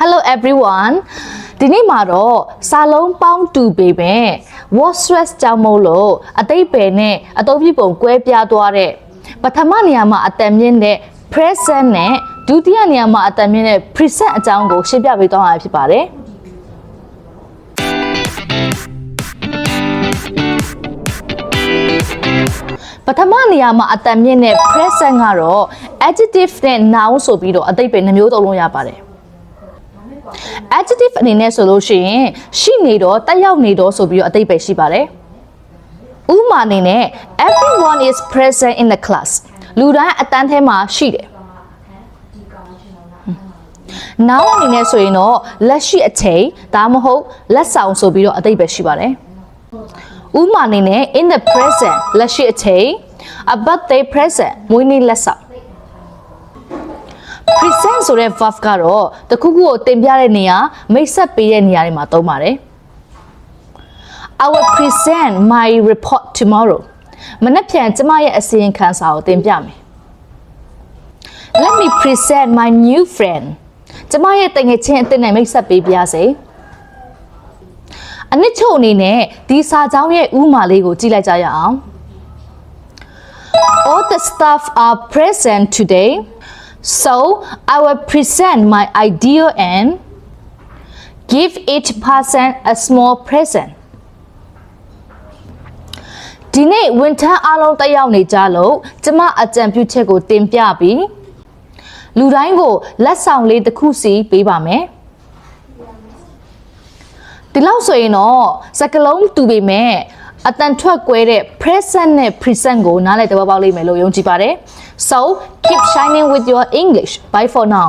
Hello everyone ဒီနေ့မှာတော့စာလုံးပေါင်းတူပေမဲ့ word stress ကြောင့်မို့လို့အတိတ်ပဲနဲ့အသုံးပြပုံကွဲပြားသွားတဲ့ပထမနေရာမှာအတန်မြင့်တဲ့ present နဲ့ဒုတိယနေရာမှာအတန်မြင့်တဲ့ present အကြောင်းကိုရှင်းပြပေးသွားမှာဖြစ်ပါတယ်ပထမနေရာမှာအတန်မြင့်တဲ့ present ကတော့ adjective နဲ့ noun ဆိုပြီးတော့အတိတ်ပဲနှမျိုးသုံးလို့ရပါတယ် adjective အနေနဲ့ဆိုလို့ရှိရင်ရှိနေတော့တက်ရောက်နေတော့ဆိုပြီးတော့အတိတ်ပဲရှိပါတယ်ဥပမာအနေနဲ့ everyone is present in the class လူတိုင်းအတန်းထဲမှာရှိတယ် now အနေနဲ့ဆိုရင်တော့လက်ရှိအချိန်ဒါမှမဟုတ်လက်ဆောင်ဆိုပြီးတော့အတိတ်ပဲရှိပါတယ်ဥပမာအနေနဲ့ in the present လက်ရှိအချိန် a birthday present မွေးနေ့လက်ဆောင် present ဆိုတဲ့ verb ကတော့တခုခုကိုတင်ပြတဲ့နေရာမိတ်ဆက်ပေးတဲ့နေရာတွေမှာသုံးပါတယ် I will present my report tomorrow မနေ့ပြန်ကျမရဲ့အစီရင်ခံစာကိုတင်ပြမယ် Let me present my new friend ကျမရဲ့တငယ်ချင်းအသစ်နဲ့မိတ်ဆက်ပေးပါရစေအနစ်ချုပ်အနေနဲ့ဒီစာကြောင်းရဲ့ဥမာလေးကိုကြည့်လိုက်ကြရအောင် All the staff are present today So I will present my idea and give each person a small present. ဒီနေ့ဝန်ထမ်းအားလုံးတက်ရောက်နေကြလို့ကျမအကြံပြုချက်ကိုတင်ပြပြီးလူတိုင်းကိုလက်ဆောင်လေးတစ်ခုစီပေးပါမယ်ဒီလောက်ဆိုရင်တော့စကလုံးတူပေမဲ့ အတန်ထွက်ကွဲတဲ့ present နဲ့ present ကိုနားလည်သဘောပေါက်လိမ့်မယ်လို့ယုံကြည်ပါတယ် so keep shining with your english bye for now